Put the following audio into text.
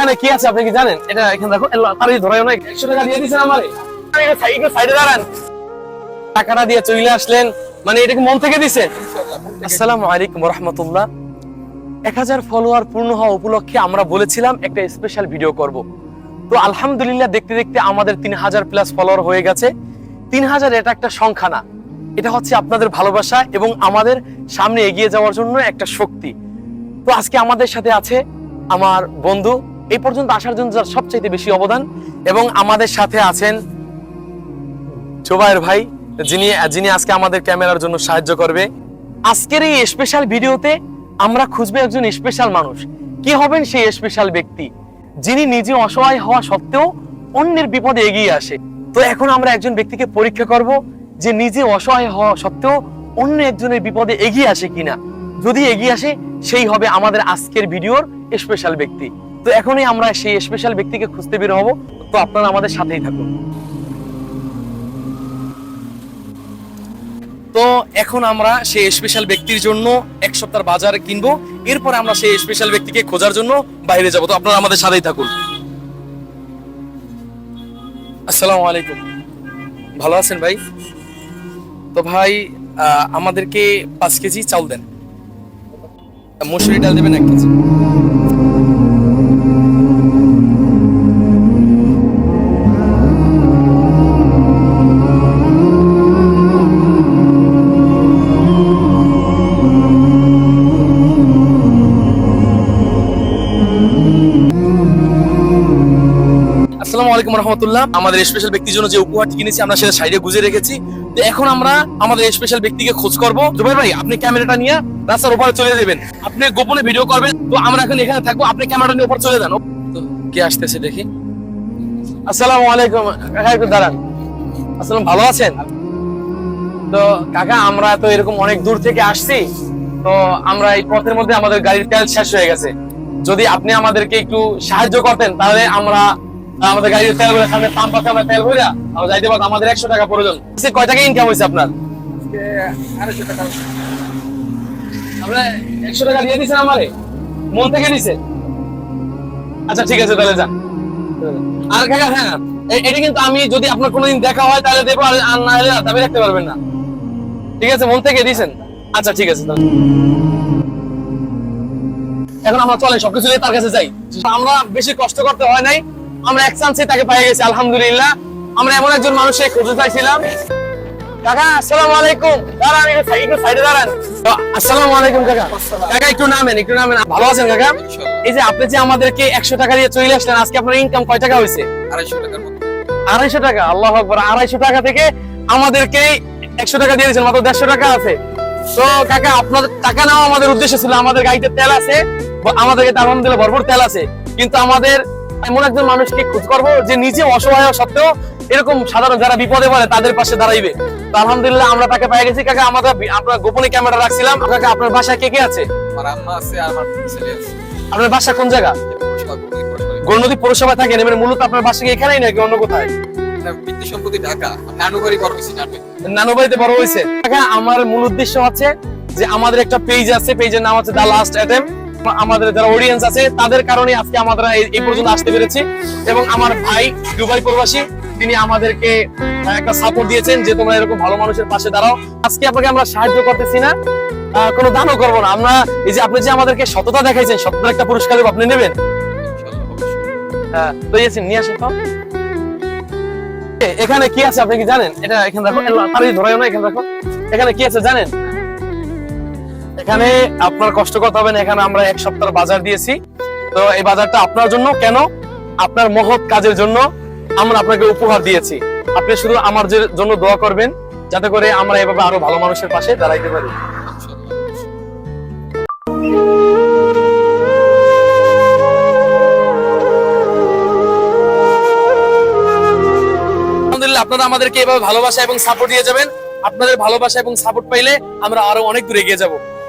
এখানে কি আছে আপনি কি জানেন? এটা এখানে দেখো তাড়াতাড়ি ধরাই না একশো টাকা দিয়ে দিচ্ছেন আমারে। সাইডে দাঁড়ান। টাকাটা দিয়ে চলে আসলেন। মানে এটা কি মন থেকে দিছে? আসসালামু আলাইকুম রহমতুল্লাহ এক হাজার ফলোয়ার পূর্ণ হওয়া উপলক্ষে আমরা বলেছিলাম একটা স্পেশাল ভিডিও করব। তো আলহামদুলিল্লাহ দেখতে দেখতে আমাদের তিন হাজার প্লাস ফলোয়ার হয়ে গেছে। তিন হাজার এটা একটা সংখ্যা না। এটা হচ্ছে আপনাদের ভালোবাসা এবং আমাদের সামনে এগিয়ে যাওয়ার জন্য একটা শক্তি। তো আজকে আমাদের সাথে আছে আমার বন্ধু এই পর্যন্ত আসার জন্য যার সবচাইতে বেশি অবদান এবং আমাদের সাথে আছেন জোবায়ের ভাই, যিনি যিনি আজকে আমাদের ক্যামেরার জন্য সাহায্য করবে। আজকের এই স্পেশাল ভিডিওতে আমরা খুঁজবে একজন স্পেশাল মানুষ। কি হবেন সেই স্পেশাল ব্যক্তি? যিনি নিজে অসহায় হওয়া সত্ত্বেও অন্যের বিপদে এগিয়ে আসে। তো এখন আমরা একজন ব্যক্তিকে পরীক্ষা করব যে নিজে অসহায় হওয়া সত্ত্বেও অন্য একজনের বিপদে এগিয়ে আসে কিনা। যদি এগিয়ে আসে, সেই হবে আমাদের আজকের ভিডিওর স্পেশাল ব্যক্তি। তো এখনই আমরা সেই স্পেশাল ব্যক্তিকে খুঁজতে বের হব। তো আপনারা আমাদের সাথেই থাকুন। তো এখন আমরা সেই স্পেশাল ব্যক্তির জন্য এক সপ্তাহ বাজার কিনবো। এরপরে আমরা সেই স্পেশাল ব্যক্তিকে খোঁজার জন্য বাইরে যাব। তো আপনারা আমাদের সাথেই থাকুন। আসসালামু আলাইকুম। ভালো আছেন ভাই? তো ভাই আমাদেরকে পাঁচ কেজি চাল দেন। মসুরি ডাল দেবেন এক কেজি। রহমতুল্লাহ। আমাদের স্পেশাল ব্যক্তির জন্য যে উপহারটি কিনেছি, আমরা সেটা সাইডে গুজে রেখেছি। তো এখন আমরা আমাদের স্পেশাল ব্যক্তিকে খোঁজ করব। জুবাই ভাই, আপনি ক্যামেরাটা নিয়ে রাস্তার চলে আপনি গোপনে ভিডিও করবেন। তো আমরা এখন এখানে থাকব, আপনি ক্যামেরাটা নিয়ে চলে যান। কে আসতেছে দেখি। আলাইকুম। কাকা একটু দাঁড়ান। আসসালাম, ভালো আছেন? তো কাকা, আমরা তো এরকম অনেক দূর থেকে আসছি। তো আমরা এই পথের মধ্যে আমাদের গাড়ির তেল শেষ হয়ে গেছে। যদি আপনি আমাদেরকে একটু সাহায্য করতেন, তাহলে আমরা আমাদের গাড়ির তেল সামনে পাম্প আছে আমরা তেল ভরে আমরা যাইতে পারতাম আমাদের একশো টাকা প্রয়োজন। কয় টাকা ইনকাম হয়েছে আপনার? আমরা একশো টাকা দিয়ে দিচ্ছেন আমারে? মন থেকে দিছে আচ্ছা ঠিক আছে তাহলে যান। আর কাকা হ্যাঁ এটা কিন্তু আমি যদি আপনার কোনোদিন দেখা হয় তাহলে দেবো আর না হলে দাবি রাখতে পারবেন না। ঠিক আছে মন থেকে দিয়েছেন আচ্ছা ঠিক আছে তাহলে। এখন আমরা চলে সবকিছু নিয়ে তার কাছে যাই। আমরা বেশি কষ্ট করতে হয় নাই। আমরা এক চান্সে তাকে পেয়ে গেছি আলহামদুলিল্লাহ। আমরা এমন একজন মানুষের খুঁজে চাইছিলাম। কাকা আসসালামু আলাইকুম। দাঁড়ান একটু সাইডে দাঁড়ান। আসসালামু আলাইকুম কাকা। কাকা একটু নামেন একটু নামেন। ভালো আছেন কাকা? এই যে আপনি যে আমাদেরকে একশো টাকা দিয়ে চলে আসলেন আজকে আপনার ইনকাম কয় টাকা হয়েছে? আড়াইশো টাকার আড়াইশো টাকা আল্লাহ আকবর আড়াইশো টাকা থেকে আমাদেরকে একশো টাকা দিয়ে দিয়েছেন মাত্র দেড়শো টাকা আছে। তো কাকা আপনার টাকা নেওয়া আমাদের উদ্দেশ্য ছিল আমাদের গাড়িতে তেল আছে আমাদেরকে তার দিলে ভরপুর তেল আছে। কিন্তু আমাদের এমন একজন মানুষকে খোঁজ করব যে নিজে অসহায় সত্ত্বেও এরকম সাধারণ যারা বিপদে পড়ে তাদের পাশে দাঁড়াইবে। তো আলহামদুলিল্লাহ আমরা তাকে পেয়ে গেছি। কাকা আমাদের আপনার গোপনে ক্যামেরা রাখছিলাম। কাকা আপনার বাসায় কে কে আছে? আপনার বাসা কোন জায়গা? পৌরসভা পৌরসভা। গোলনদী পৌরসভায় থাকেন এবার মূলত আপনার বাসা কি এখানেই নাকি অন্য কোথায়? বড় হয়েছে আমার মূল উদ্দেশ্য হচ্ছে যে আমাদের একটা পেজ আছে। পেজের নাম হচ্ছে দা লাস্ট অ্যাটেম্প আমাদের যারা অডিয়েন্স আছে তাদের কারণে আজকে আমরা এই- পর্যন্ত আসতে পেরেছি। এবং আমার ভাই দুবাই প্রবাসী তিনি আমাদেরকে একটা সাপোর্ট দিয়েছেন যে তোমরা এরকম ভালো মানুষের পাশে দাঁড়াও। আজকে আপনাকে আমরা সাহায্য করতেছি না কোনো দানও করব না। আমরা এই যে আপনি যে আমাদেরকে সততা দেখাইছেন সততার একটা পুরস্কার দেবো, আপনি নেবেন? হ্যাঁ নিয়ে আসেন তো। এখানে কি আছে আপনি কি জানেন? এটা এখানে রাখো ধরাই না এখানে রাখো। এখানে কি আছে জানেন? এখানে আপনার কষ্ট করতে হবে না, এখানে আমরা এক সপ্তাহ বাজার দিয়েছি। তো এই বাজারটা আপনার জন্য, কেন? আপনার মহৎ কাজের জন্য আমরা আপনাকে উপহার দিয়েছি। আপনি শুধু আমার জন্য দোয়া করবেন, যাতে করে আমরা এভাবে আরও ভালো মানুষের পাশে দাঁড়াইতে পারি। আপনারা আমাদেরকে এভাবে ভালোবাসা এবং সাপোর্ট দিয়ে যাবেন। আপনাদের ভালোবাসা এবং সাপোর্ট পাইলে আমরা আরও অনেক দূরে এগিয়ে যাব।